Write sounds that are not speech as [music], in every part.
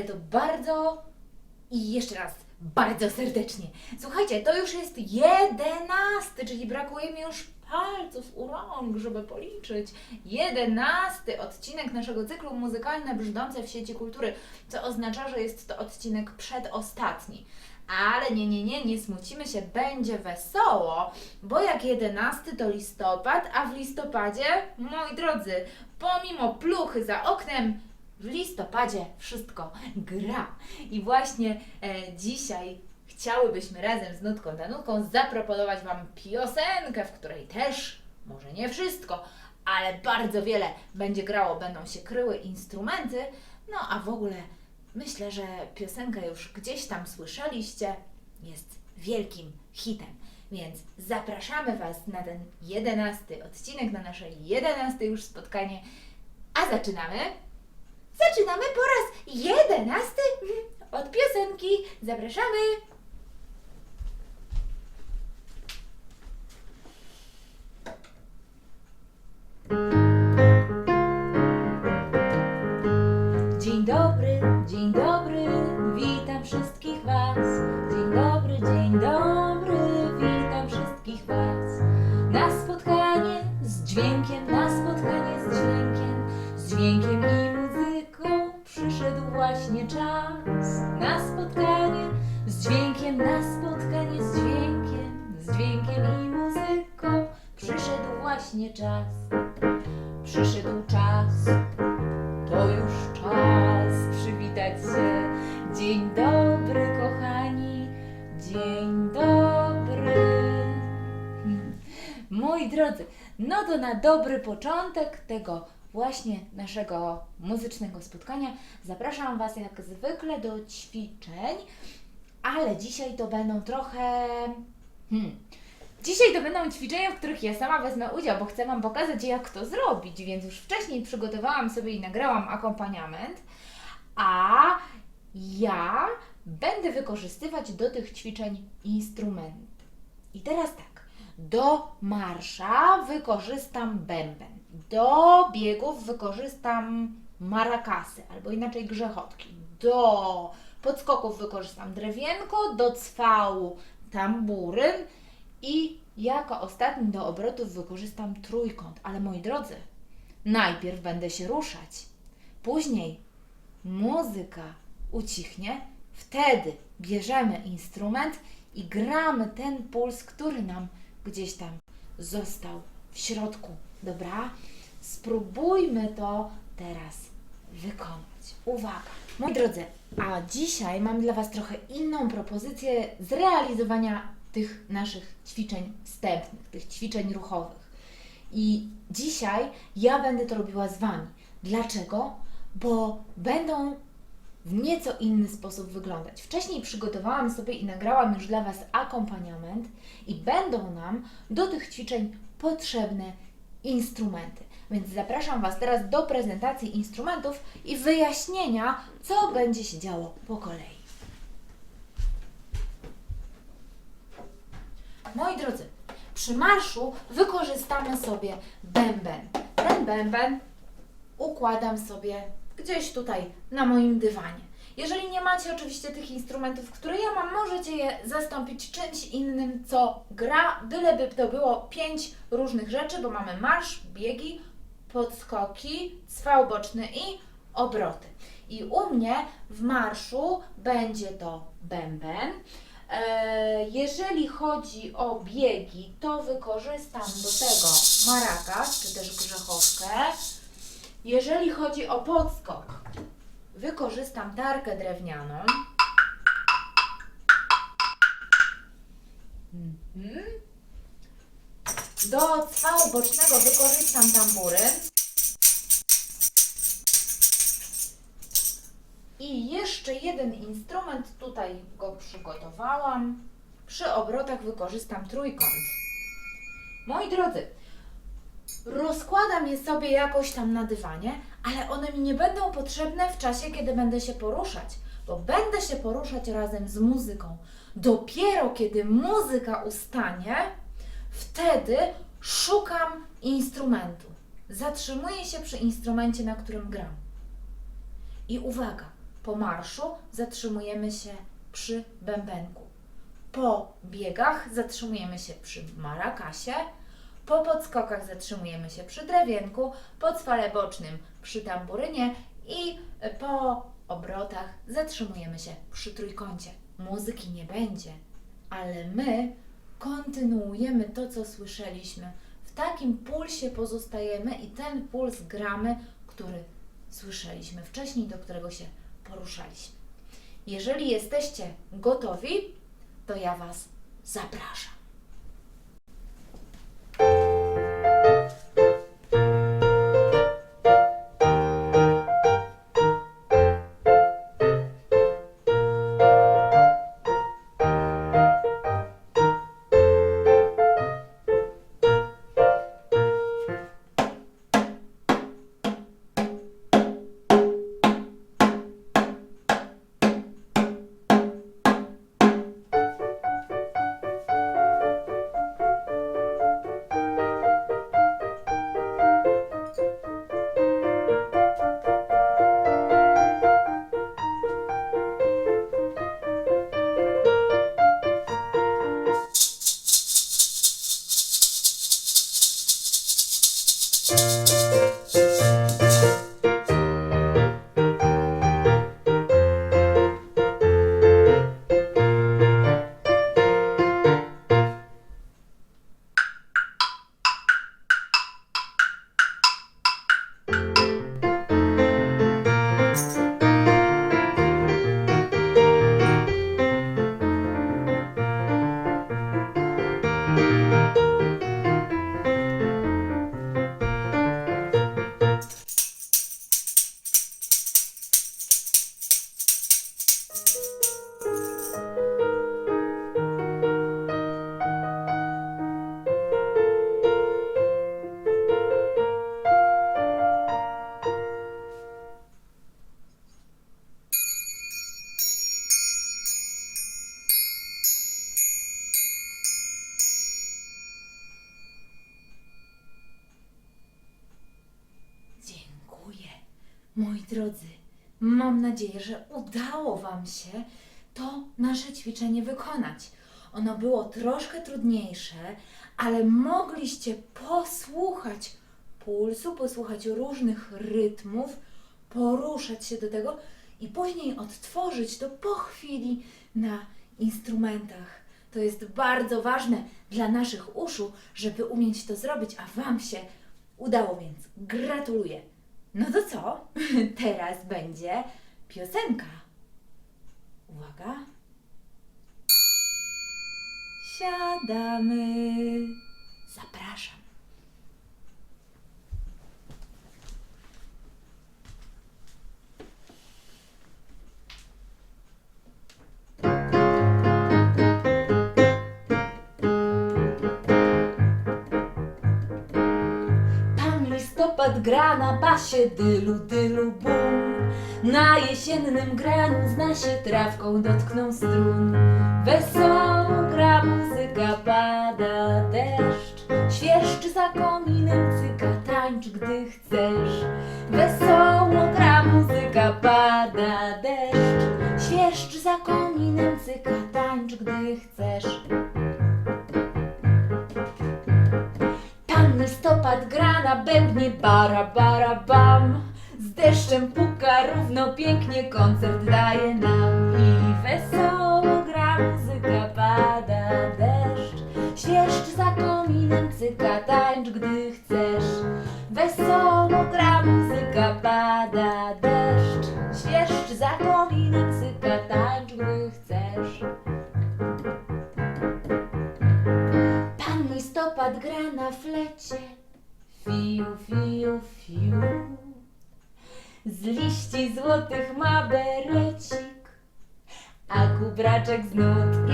Ale to bardzo i jeszcze raz bardzo serdecznie. Słuchajcie, to już jest jedenasty, czyli brakuje mi już palców u rąk, żeby policzyć. Jedenasty odcinek naszego cyklu Muzykalne Brzdące w sieci kultury, co oznacza, że jest to odcinek przedostatni. Ale nie, nie, nie, nie smucimy się, będzie wesoło, bo jak 11 to listopad, a w listopadzie, moi drodzy, pomimo pluchy za oknem, w listopadzie wszystko gra. I właśnie e, dzisiaj chciałybyśmy razem z Nutką Danutką zaproponować Wam piosenkę, w której też, może nie wszystko, ale bardzo wiele będzie grało, będą się kryły instrumenty, no a w ogóle myślę, że piosenkę już gdzieś tam słyszeliście, jest wielkim hitem. Więc zapraszamy Was na ten jedenasty odcinek, na nasze jedenaste już spotkanie. A zaczynamy? Zaczynamy po raz jedenasty od piosenki. Zapraszamy! Dobry początek tego właśnie naszego muzycznego spotkania zapraszam Was jak zwykle do ćwiczeń, ale dzisiaj to będą trochę. Hmm. Dzisiaj to będą ćwiczenia, w których ja sama wezmę udział, bo chcę Wam pokazać, jak to zrobić, więc już wcześniej przygotowałam sobie i nagrałam akompaniament, a ja będę wykorzystywać do tych ćwiczeń instrumenty. I teraz tak, do marsza wykorzystam bęben, do biegów wykorzystam marakasy, albo inaczej grzechotki, do podskoków wykorzystam drewienko, do cwału tamburyn, i jako ostatni do obrotów wykorzystam trójkąt. Ale moi drodzy, najpierw będę się ruszać. Później muzyka ucichnie. Wtedy bierzemy instrument i gramy ten puls, który nam gdzieś tam został w środku. Dobra? Spróbujmy to teraz wykonać. Uwaga! Moi drodzy, a dzisiaj mam dla Was trochę inną propozycję zrealizowania tych naszych ćwiczeń wstępnych, tych ćwiczeń ruchowych. I dzisiaj ja będę to robiła z Wami. Dlaczego? Bo będą w nieco inny sposób wyglądać. Wcześniej przygotowałam sobie i nagrałam już dla Was akompaniament i będą nam do tych ćwiczeń potrzebne instrumenty. Więc zapraszam Was teraz do prezentacji instrumentów i wyjaśnienia, co będzie się działo po kolei. Moi drodzy, przy marszu wykorzystamy sobie bęben. Ten bęben układam sobie gdzieś tutaj na moim dywanie. Jeżeli nie macie oczywiście tych instrumentów, które ja mam, możecie je zastąpić czymś innym, co gra, byleby to było pięć różnych rzeczy, bo mamy marsz, biegi, podskoki, cwał boczny i obroty. I u mnie w marszu będzie to bęben. E, Jeżeli chodzi o biegi, to wykorzystam do tego marakas, czy też grzechowkę. Jeżeli chodzi o podskok, wykorzystam tarkę drewnianą. Mhm. Do cwału bocznego wykorzystam tamburyn. I jeszcze jeden instrument, tutaj go przygotowałam. Przy obrotach wykorzystam trójkąt. Moi drodzy, rozkładam je sobie jakoś tam na dywanie, ale one mi nie będą potrzebne w czasie, kiedy będę się poruszać, bo będę się poruszać razem z muzyką. Dopiero kiedy muzyka ustanie, wtedy szukam instrumentu. Zatrzymuję się przy instrumencie, na którym gram. I uwaga, po marszu zatrzymujemy się przy bębenku. Po biegach zatrzymujemy się przy marakasie, po podskokach zatrzymujemy się przy drewienku, po cwale bocznym przy tamburynie i po obrotach zatrzymujemy się przy trójkącie. Muzyki nie będzie, ale my kontynuujemy to, co słyszeliśmy. W takim pulsie pozostajemy i ten puls gramy, który słyszeliśmy wcześniej, do którego się poruszaliśmy. Jeżeli jesteście gotowi, to ja Was zapraszam. Dziękuję. Nadzieję, że udało Wam się to nasze ćwiczenie wykonać. Ono było troszkę trudniejsze, ale mogliście posłuchać pulsu, posłuchać różnych rytmów, poruszać się do tego i później odtworzyć to po chwili na instrumentach. To jest bardzo ważne dla naszych uszu, żeby umieć to zrobić, a Wam się udało, więc gratuluję. No to co? [laughs] Teraz będzie piosenka. Uwaga. Siadamy. Zapraszam. Listopad gra na basie dylu dylu bum Na jesiennym graniu zna się trawką dotkną strun. Wesoło gra muzyka, pada deszcz. Świerszczy za kominem, cyka tańcz gdy chcesz. Wesoło gra muzyka, pada deszcz. Świerszczy za kominem, cyka tańcz gdy chcesz Listopad gra na bębnie bara bara bam. Z deszczem puka równo pięknie koncert daje nam. I wesoło gra muzyka, pada deszcz. Świerszcz za kominem, cyka tańcz gdy chcesz. Wesoło gra muzyka, pada deszcz. Świerszcz za kominem, cyka tańcz gdy chcesz. Pan listopad gra na flecie. Fiu, fiu, fiu. z liści złotych ma berecik, a kubraczek z nut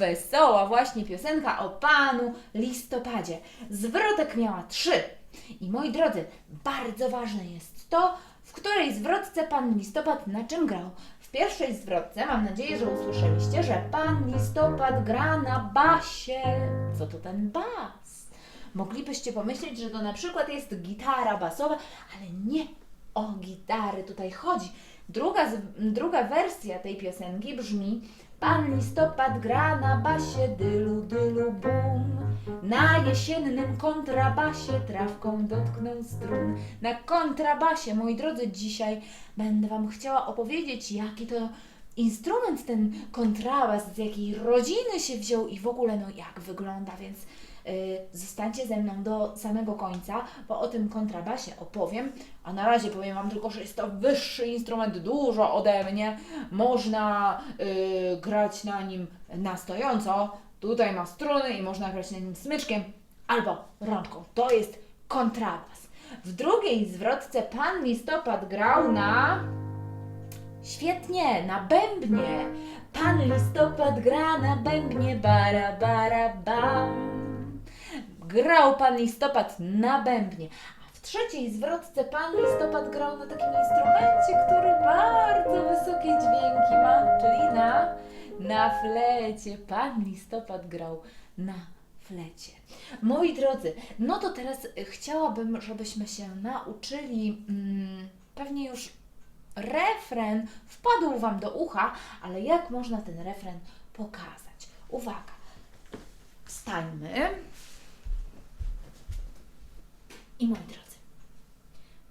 wesoła, właśnie piosenka o panu listopadzie. Zwrotek miała trzy. I moi drodzy, bardzo ważne jest to, w której zwrotce pan listopad na czym grał. W pierwszej zwrotce mam nadzieję, że usłyszeliście, że pan listopad gra na basie. Co to ten bas? Moglibyście pomyśleć, że to na przykład jest gitara basowa, ale nie o gitary tutaj chodzi. Druga, druga wersja tej piosenki brzmi Pan listopad gra na basie dylu dylu bum. Na jesiennym kontrabasie trawką dotknął strun. Na kontrabasie, moi drodzy, dzisiaj będę Wam chciała opowiedzieć jaki to instrument ten kontrabas, z jakiej rodziny się wziął i w ogóle no jak wygląda, więc zostańcie ze mną do samego końca, bo o tym kontrabasie opowiem, a na razie powiem Wam tylko, że jest to wyższy instrument, dużo ode mnie, można y, grać na nim na stojąco, tutaj ma struny i można grać na nim smyczkiem albo rączką, to jest kontrabas. W drugiej zwrotce pan listopad grał na... Świetnie, na bębnie. Pan listopad gra na bębnie, bara, bara, bam. Grał pan listopad na bębnie. A w trzeciej zwrotce pan listopad grał na takim instrumencie, który bardzo wysokie dźwięki ma, czyli na, na flecie. Pan listopad grał na flecie. Moi drodzy, no to teraz chciałabym, żebyśmy się nauczyli mm, pewnie już refren wpadł Wam do ucha, ale jak można ten refren pokazać? Uwaga, wstańmy. I moi drodzy,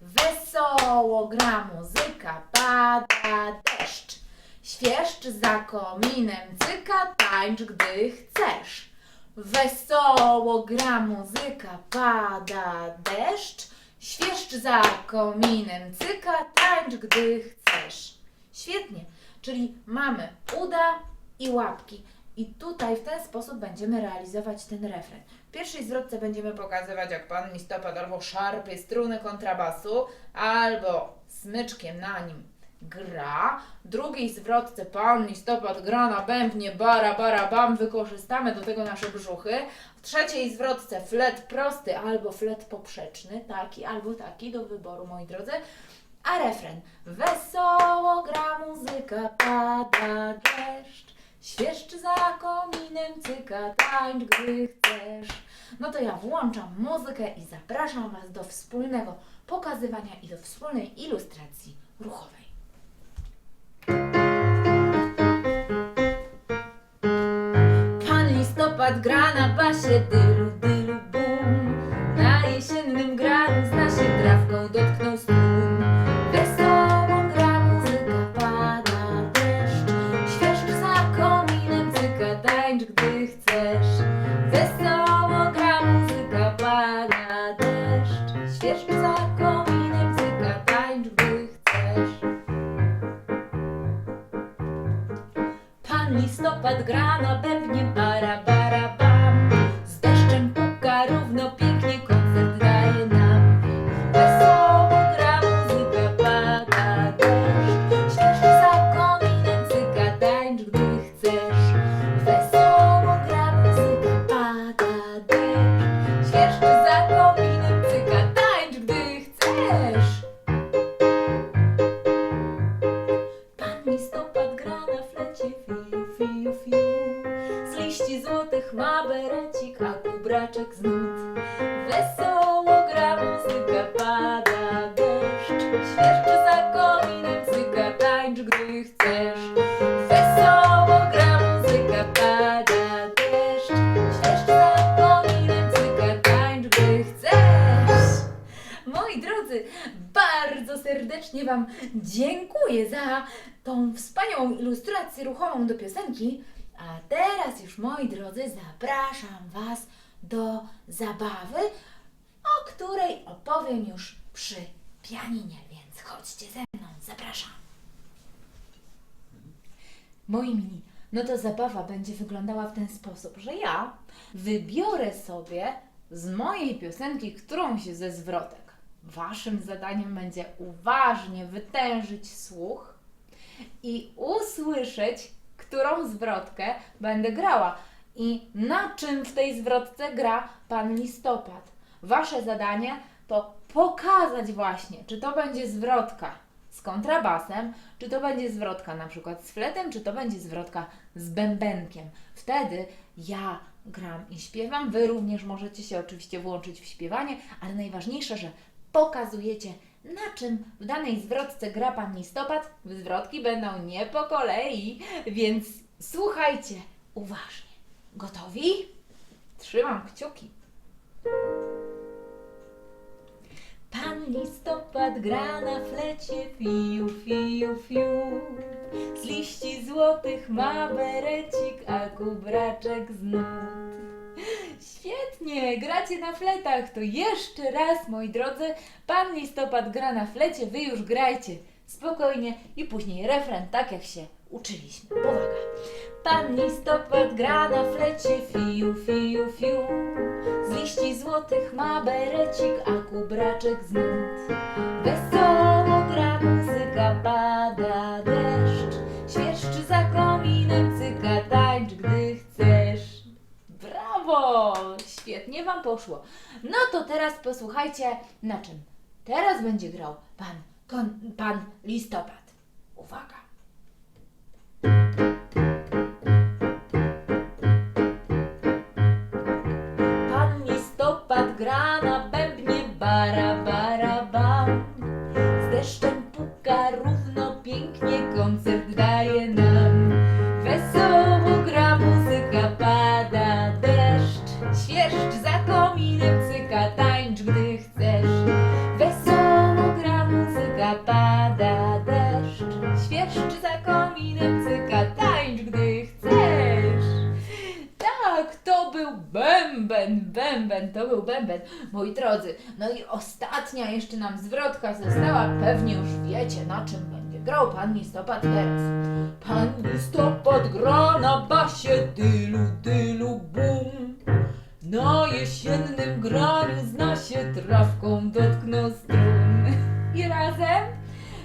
wesoło gra muzyka, pada deszcz. Świeszcz za kominem, cyka, tańcz, gdy chcesz. Wesoło gra muzyka, pada deszcz. Świeszcz za kominem, cyka, tańcz, gdy chcesz. Świetnie, czyli mamy uda i łapki. I tutaj w ten sposób będziemy realizować ten refren. W pierwszej zwrotce będziemy pokazywać, jak pan listopad albo szarpie struny kontrabasu, albo smyczkiem na nim gra. W drugiej zwrotce pan listopad gra na bębnie, bara, bara, bam, wykorzystamy do tego nasze brzuchy. W trzeciej zwrotce flet prosty albo flet poprzeczny, taki albo taki, do wyboru, moi drodzy. A refren Wesoło gra muzyka, pada deszcz Świeszczy za kominem, cyka, tańcz, gdy chcesz No to ja włączam muzykę i zapraszam Was do wspólnego pokazywania i do wspólnej ilustracji ruchowej. Pan listopad gra na basie dylu, ilustrację ruchomą do piosenki. A teraz już, moi drodzy, zapraszam Was do zabawy, o której opowiem już przy pianinie, więc chodźcie ze mną, zapraszam. Moi mini, no to zabawa będzie wyglądała w ten sposób, że ja wybiorę sobie z mojej piosenki którąś ze zwrotek. Waszym zadaniem będzie uważnie wytężyć słuch i usłyszeć, którą zwrotkę będę grała i na czym w tej zwrotce gra Pan Listopad. Wasze zadanie to pokazać właśnie, czy to będzie zwrotka z kontrabasem, czy to będzie zwrotka na przykład z fletem, czy to będzie zwrotka z bębenkiem. Wtedy ja gram i śpiewam, wy również możecie się oczywiście włączyć w śpiewanie, ale najważniejsze, że pokazujecie na czym w danej zwrotce gra Pan Listopad. Zwrotki będą nie po kolei, więc słuchajcie uważnie. Gotowi? Trzymam kciuki. Pan listopad gra na flecie, fiu, fiu, fiu. Z liści złotych ma berecik, a kubraczek z nut. Świetnie, gracie na fletach, to jeszcze raz, moi drodzy. Pan listopad gra na flecie, wy już grajcie spokojnie i później refren, tak jak się uczyliśmy. Powaga. Pan listopad gra na flecie, fiu, fiu, fiu. Z liści złotych ma berecik, a kubraczek z nut. Wesoło gra muzyka, pada deszcz. Świetnie Wam poszło. No to teraz posłuchajcie, na czym teraz będzie grał pan, kon, pan listopad. Uwaga! Bęben, bęben, to był bęben. Moi drodzy, no i ostatnia jeszcze nam zwrotka została. Pewnie już wiecie, na czym będzie grał pan listopad teraz. Pan listopad gra na basie, tylu, tylu, bum. Na jesiennym graniu zna się trawką dotknął strun. I razem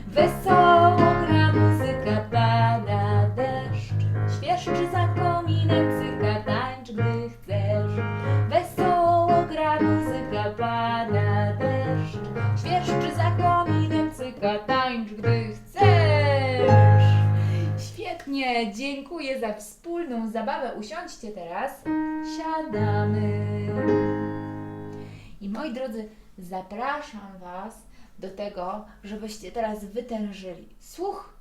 wesoło gra muzyka, pada deszcz. Świerszczy za kominem, cyka, tańcz, gdy chcesz. Świetnie, dziękuję za wspólną zabawę. Usiądźcie teraz. Siadamy. I moi drodzy, zapraszam Was do tego, żebyście teraz wytężyli słuch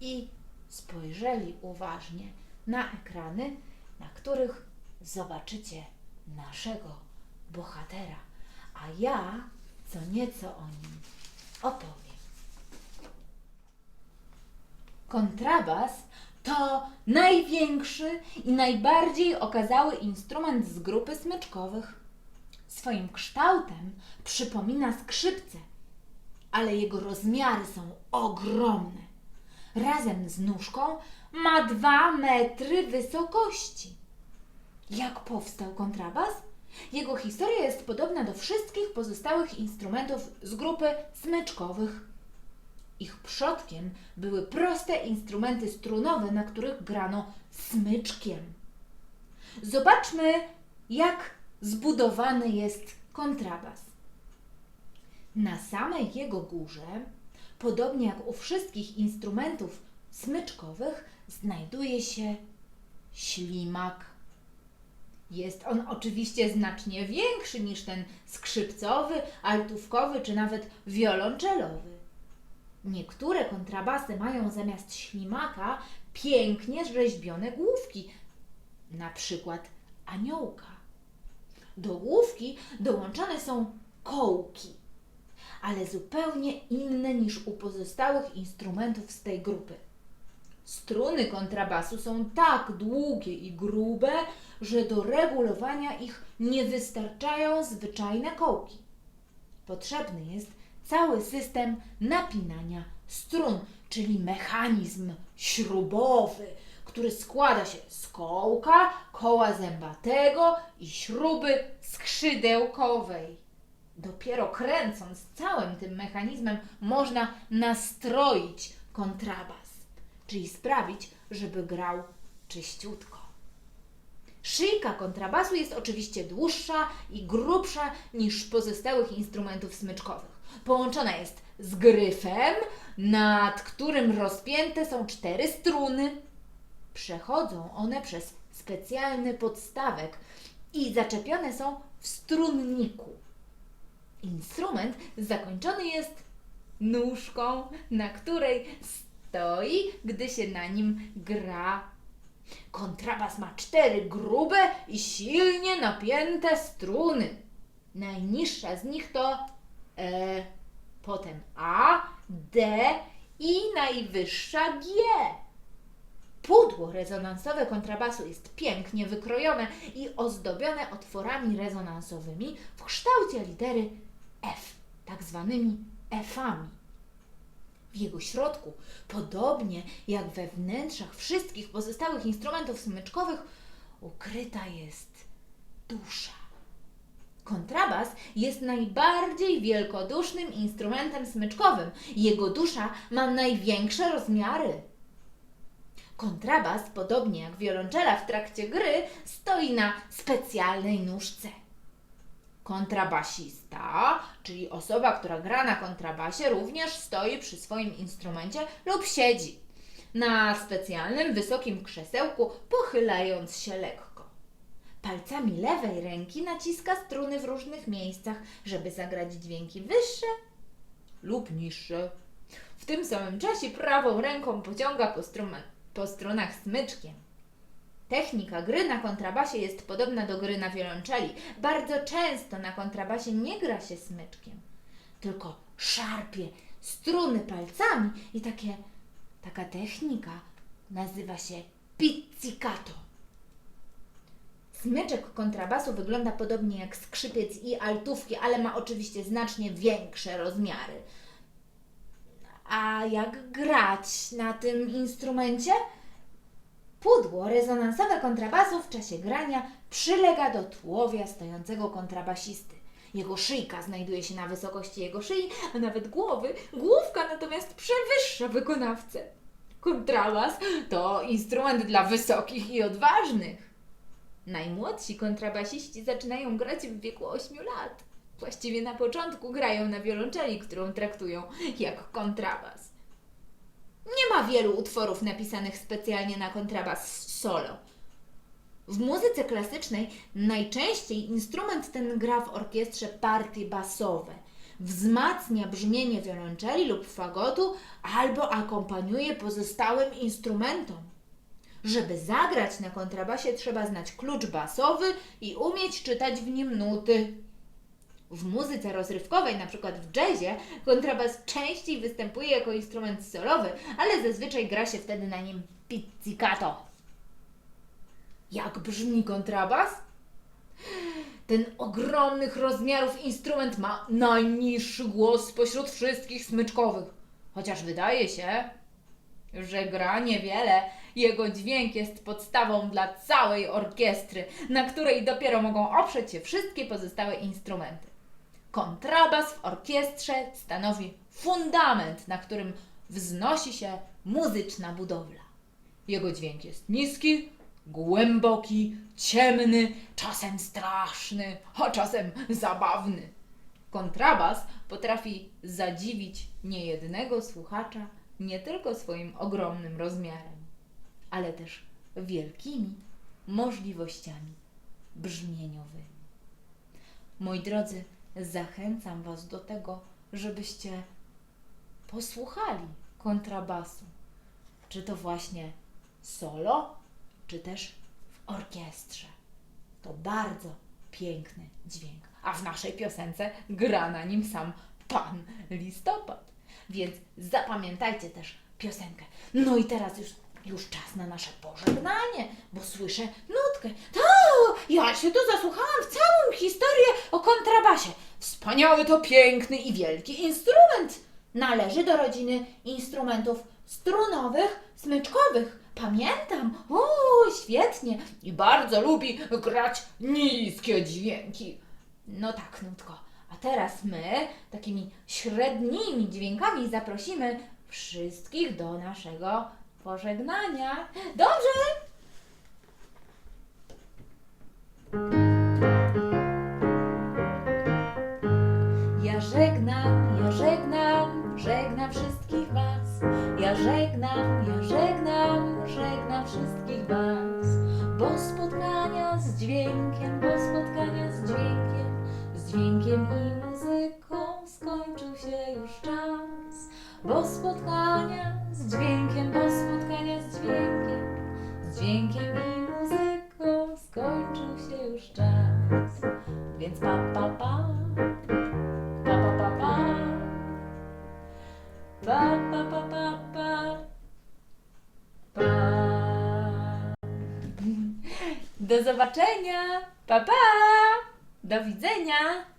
i spojrzeli uważnie na ekrany, na których zobaczycie naszego bohatera, a ja co nieco o nim opowiem. Kontrabas to największy i najbardziej okazały instrument z grupy smyczkowych. Swoim kształtem przypomina skrzypce, ale jego rozmiary są ogromne. Razem z nóżką ma dwa metry wysokości. Jak powstał kontrabas? Jego historia jest podobna do wszystkich pozostałych instrumentów z grupy smyczkowych. Ich przodkiem były proste instrumenty strunowe, na których grano smyczkiem. Zobaczmy, jak zbudowany jest kontrabas. Na samej jego górze, podobnie jak u wszystkich instrumentów smyczkowych, znajduje się ślimak. Jest on oczywiście znacznie większy niż ten skrzypcowy, altówkowy czy nawet wiolonczelowy. Niektóre kontrabasy mają zamiast ślimaka pięknie rzeźbione główki, na przykład aniołka. Do główki dołączane są kołki, ale zupełnie inne niż u pozostałych instrumentów z tej grupy. Struny kontrabasu są tak długie i grube, że do regulowania ich nie wystarczają zwyczajne kołki. Potrzebny jest cały system napinania strun, czyli mechanizm śrubowy, który składa się z kołka, koła zębatego i śruby skrzydełkowej. Dopiero kręcąc całym tym mechanizmem można nastroić kontrabas, czyli sprawić, żeby grał czyściutko. Szyjka kontrabasu jest oczywiście dłuższa i grubsza niż pozostałych instrumentów smyczkowych. Połączona jest z gryfem, nad którym rozpięte są cztery struny. Przechodzą one przez specjalny podstawek i zaczepione są w strunniku. Instrument zakończony jest nóżką, na której stoi, gdy się na nim gra. Kontrabas ma cztery grube i silnie napięte struny. Najniższa z nich to E, potem A, D i najwyższa G. Pudło rezonansowe kontrabasu jest pięknie wykrojone i ozdobione otworami rezonansowymi w kształcie litery F, tak zwanymi F-ami. W jego środku, podobnie jak we wnętrzach wszystkich pozostałych instrumentów smyczkowych, ukryta jest dusza. Kontrabas jest najbardziej wielkodusznym instrumentem smyczkowym. Jego dusza ma największe rozmiary. Kontrabas, podobnie jak wiolonczela w trakcie gry, stoi na specjalnej nóżce. Kontrabasista, czyli osoba, która gra na kontrabasie, również stoi przy swoim instrumencie lub siedzi na specjalnym wysokim krzesełku, pochylając się lekko. Palcami lewej ręki naciska struny w różnych miejscach, żeby zagrać dźwięki wyższe lub niższe. W tym samym czasie prawą ręką pociąga po, struma- po strunach smyczkiem. Technika gry na kontrabasie jest podobna do gry na wiolonczeli. Bardzo często na kontrabasie nie gra się smyczkiem, tylko szarpie struny palcami i takie, taka technika nazywa się pizzicato. Smyczek kontrabasu wygląda podobnie jak skrzypiec i altówki, ale ma oczywiście znacznie większe rozmiary. A jak grać na tym instrumencie? Pudło rezonansowe kontrabasu w czasie grania przylega do tułowia stojącego kontrabasisty. Jego szyjka znajduje się na wysokości jego szyi, a nawet głowy. Główka natomiast przewyższa wykonawcę. Kontrabas to instrument dla wysokich i odważnych. Najmłodsi kontrabasiści zaczynają grać w wieku 8 lat. Właściwie na początku grają na wiolonczeli, którą traktują jak kontrabas. Nie ma wielu utworów napisanych specjalnie na kontrabas solo. W muzyce klasycznej najczęściej instrument ten gra w orkiestrze partie basowe. Wzmacnia brzmienie wiolonczeli lub fagotu albo akompaniuje pozostałym instrumentom. Żeby zagrać na kontrabasie trzeba znać klucz basowy i umieć czytać w nim nuty. W muzyce rozrywkowej, na przykład w jazzie, kontrabas częściej występuje jako instrument solowy, ale zazwyczaj gra się wtedy na nim pizzicato. Jak brzmi kontrabas? Ten ogromnych rozmiarów instrument ma najniższy głos spośród wszystkich smyczkowych. Chociaż wydaje się, że gra niewiele, jego dźwięk jest podstawą dla całej orkiestry, na której dopiero mogą oprzeć się wszystkie pozostałe instrumenty. Kontrabas w orkiestrze stanowi fundament, na którym wznosi się muzyczna budowla. Jego dźwięk jest niski, głęboki, ciemny, czasem straszny, a czasem zabawny. Kontrabas potrafi zadziwić niejednego słuchacza nie tylko swoim ogromnym rozmiarem, ale też wielkimi możliwościami brzmieniowymi. Moi drodzy, zachęcam Was do tego, żebyście posłuchali kontrabasu. Czy to właśnie solo, czy też w orkiestrze. To bardzo piękny dźwięk. A w naszej piosence gra na nim sam pan Listopad. Więc zapamiętajcie też piosenkę. No i teraz już już czas na nasze pożegnanie, bo słyszę nutkę. To, ja się tu zasłuchałam w całą historię o kontrabasie. Wspaniały to piękny i wielki instrument. Należy do rodziny instrumentów strunowych, smyczkowych. Pamiętam, o, świetnie. I bardzo lubi grać niskie dźwięki. No tak, Nutko. A teraz my takimi średnimi dźwiękami zaprosimy wszystkich do naszego pożegnania. Dobrze? Ja żegnam, ja żegnam, żegnam wszystkich Was. Ja żegnam, ja żegnam, żegnam wszystkich Was. Bo spotkania z dźwiękiem, bo spotkania z dźwiękiem, z dźwiękiem i muzyką skończył się już czas. Bo spotkania z dźwiękiem, bo spotkania z dźwiękiem, z dźwiękiem i muzyką skończył się już czas. Więc pa, pa, pa. Pa, pa, pa, pa. Pa, pa, pa, pa, pa. Pa. Do zobaczenia. Pa, pa. Do widzenia.